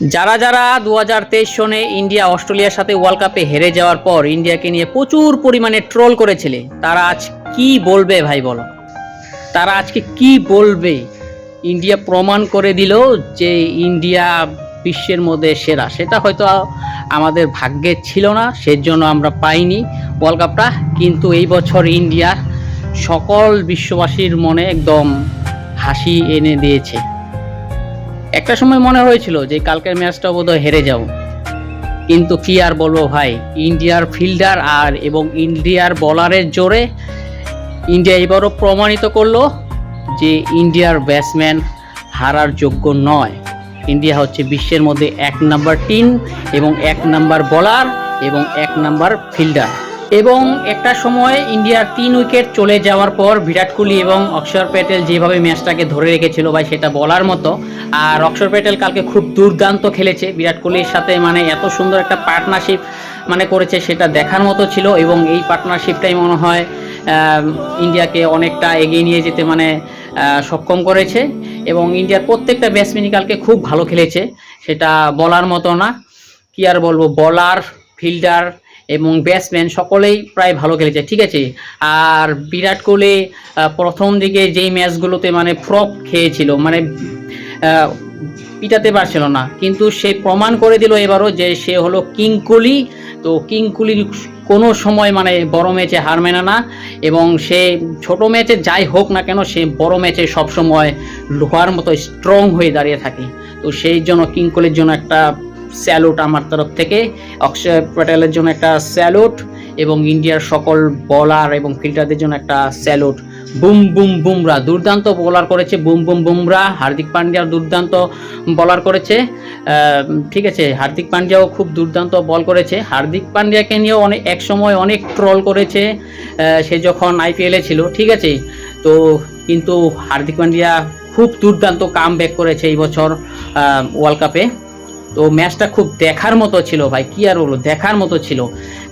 যারা যারা দু হাজার তেইশ সনে ইন্ডিয়া, অস্ট্রেলিয়ার সাথে ওয়ার্ল্ড কাপে হেরে যাওয়ার পর ইন্ডিয়াকে নিয়ে প্রচুর পরিমাণে ট্রোল করেছিলে, তারা আজ কি বলবে ভাই বলো? তারা আজকে কি বলবে? ইন্ডিয়া প্রমাণ করে দিল যে ইন্ডিয়া বিশ্বের মধ্যে সেরা, সেটা হয়তো আমাদের ভাগ্যে ছিল না, সেজন্য আমরা পাইনি ওয়ার্ল্ড কাপটা কিন্তু এই বছর ইন্ডিয়া সকল বিশ্ববাসীর মনে একদম হাসি এনে দিয়েছে। একটা সময় মনে হয়েছিল যে কালকের ম্যাচটা বোধহয় হেরে যাব। কিন্তু কি আর বলব ভাই, ইন্ডিয়ার ফিল্ডার আর এবং ইন্ডিয়ার বলারের জোরে ইন্ডিয়া এবারও প্রমাণিত করল যে ইন্ডিয়ার ব্যাটসম্যান হারার যোগ্য নয়। ইন্ডিয়া হচ্ছে বিশ্বের মধ্যে এক নাম্বার টিম এবং এক নাম্বার বলার এবং এক নাম্বার ফিল্ডার। এবং একটা সময় ইন্ডিয়ার তিন উইকেট চলে যাওয়ার পর বিরাট কোহলি এবং অক্ষর প্যাটেল যেভাবে ম্যাচটাকে ধরে রেখেছিল ভাই, সেটা বলার মতো। আর অক্ষর প্যাটেল কালকে খুব দুর্দান্ত খেলেছে। বিরাট কোহলির সাথে মানে এত সুন্দর একটা পার্টনারশিপ মানে করেছে, সেটা দেখার মতো ছিল এবং এই পার্টনারশিপটাই মনে হয় ইন্ডিয়াকে অনেকটা এগিয়ে নিয়ে যেতে মানে সক্ষম করেছে। এবং ইন্ডিয়ার প্রত্যেকটা ব্যাটসম্যানই কালকে খুব ভালো খেলেছে, সেটা বলার মতো না। কি আর বলব বলার ফিল্ডার এবং ব্যাটসম্যান সকলেই প্রায় ভালো খেলেছে, ঠিক আছে? আর বিরাট কোহলি প্রথম দিকে যেই ম্যাচগুলোতে মানে ফ্রপ খেয়েছিল মানে পিটাতে পারছিল না, কিন্তু সে প্রমাণ করে দিল এবারও যে সে হলো কিং কোহলি। তো কিং কোহলির কোনো সময় মানে বড় ম্যাচে হার মেনে না এবং সে ছোট ম্যাচে যাই হোক না কেন সে বড় ম্যাচে সবসময় লোহার মতো স্ট্রং হয়ে দাঁড়িয়ে থাকে। তো সেই জন্য কিং কোহলির জন্য একটা স্যালুট আমার তরফ থেকে। অক্ষয় প্যাটেলের জন্য একটা স্যালুট এবং ইন্ডিয়ার সকল বলার এবং ফিল্ডারদের জন্য একটা স্যালুট। বুম বুম, বুমরা, দুর্দান্ত বোলার করেছে। বুম বুম, বুমরা, হার্দিক পান্ডিয়া দুর্দান্ত বলার করেছে। ঠিক আছে, হার্দিক পান্ডিয়াও খুব দুর্দান্ত বল করেছে। হার্দিক পান্ডিয়াকে নিয়েও অনেক, এক সময় অনেক ট্রল করেছে সে যখন আইপিএলে ছিল, ঠিক আছে? তো কিন্তু হার্দিক পান্ডিয়া খুব দুর্দান্ত কাম ব্যাক করেছে এই বছর ওয়ার্ল্ড কাপে তো ম্যাচটা খুব দেখার মতো ছিল ভাই, কি আর বলব, দেখার মতো ছিল।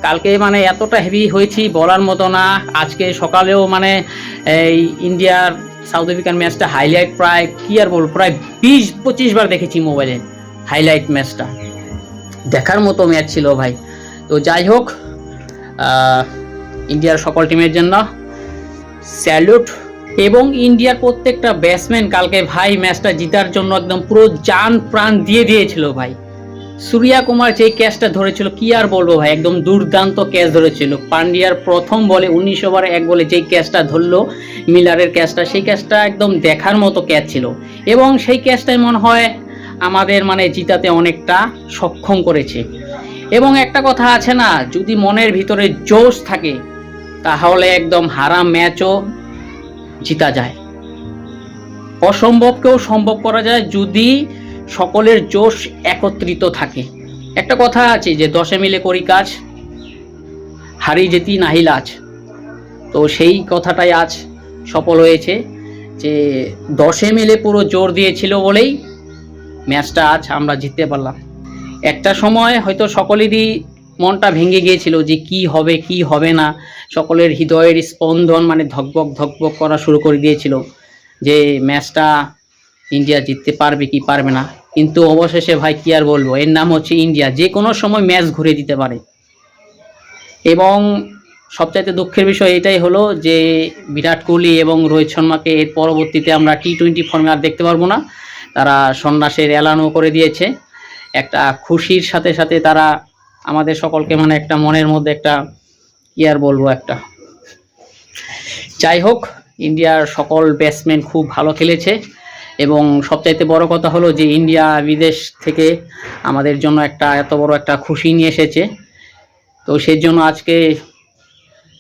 কালকে মানে এতটা হেভি হয়েছি বলার মতো না, আজকে সকালেও মানে এই ইন্ডিয়ার সাউথ আফ্রিকান ম্যাচটা হাইলাইট প্রায়, কি আর বলব, প্রায় বিশ, পঁচিশ বার দেখেছি মোবাইলে হাইলাইট ম্যাচটা। দেখার মতো ম্যাচ ছিল ভাই। তো যাই হোক ইন্ডিয়ার সকল টিমের জন্য স্যালুট এবং ইন্ডিয়ার প্রত্যেকটা ব্যাটসম্যান কালকে ভাই ম্যাচটা জিতার জন্য একদম পুরো জান প্রাণ দিয়ে দিয়েছিল ভাই। সূর্যা কুমার যে ক্যাচটা ধরেছিল, কি আর বলব ভাই, একদম দুর্দান্ত ক্যাচ ধরেছিল। পান্ডিয়ার প্রথম বলে উনিশ ওভারে এক বলে যেই ক্যাচটা ধরলো, মিলারের ক্যাচটা সেই ক্যাচটা একদম দেখার মতো ক্যাচ ছিল। এবং সেই ক্যাচটাই মনে হয়, আমাদের মানে জিতাতে অনেকটা সক্ষম করেছে। এবং একটা কথা আছে না, যদি মনের ভিতরে জোশ থাকে, তাহলে একদম হারা ম্যাচও জিতা যায়। অসম্ভবকেও সম্ভব করা যায় যদি সকলের জোশ একত্রিত থাকে। একটা কথা আছে যে, দশে মিলে করি কাজ, হারি যেতি নাহি লাজ। তো সেই কথাটাই আজ সফল হয়েছে যে, দশে মিলে পুরো জোর দিয়েছিল বলেই ম্যাচটা আজ আমরা জিততে পারলাম। একটা সময় হয়তো সকলেরই মনটা ভেঙে গিয়েছিল যে কি হবে কি হবে না। সকলের হৃদয়ের স্পন্দন মানে ধকবক ধকবক করা শুরু করে দিয়েছিল যে ম্যাচটা ইন্ডিয়া জিততে পারবে কি পারবে না। কিন্তু অবশেষে ভাই, কি আর বলব? এর নাম হচ্ছে ইন্ডিয়া। যে কোনো সময় ম্যাচ ঘুরে দিতে পারে। এবং সবচাইতে দুঃখের বিষয় এটাই হলো যে বিরাট কোহলি এবং রোহিত শর্মাকে এর পরবর্তীতে আমরা টি টোয়েন্টি ফর্মে আর দেখতে পারব না। তারা সন্ন্যাসের এলানও করে দিয়েছে। একটা খুশির সাথে সাথে তারা আমাদের সকলকে মানে একটা মনের মধ্যে একটা কি আর বলব একটা। যাই হোক, ইন্ডিয়ার সকল ব্যাটসম্যান খুব ভালো খেলেছে এবং সবচাইতে বড় কথা হলো যে ইন্ডিয়া বিদেশ থেকে আমাদের জন্য একটা এত বড় একটা খুশি নিয়ে এসেছে। তো সেই জন্য আজকে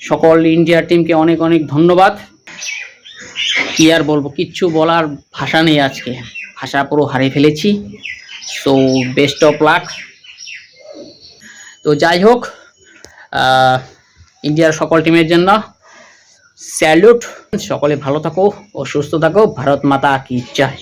সকল ইন্ডিয়ার টিমকে অনেক অনেক ধন্যবাদ। কি আর বলব, কিচ্ছু বলার ভাষা নেই আজকে। ভাষা পুরো হারিয়ে ফেলেছি। তো বেস্ট অফ লাক তো যাই হোক ইন্ডিয়ার সকল টিমের জন্য স্যালুট। সকলে ভালো থাকো ও সুস্থ থাকো। ভারত মাতা কি চাই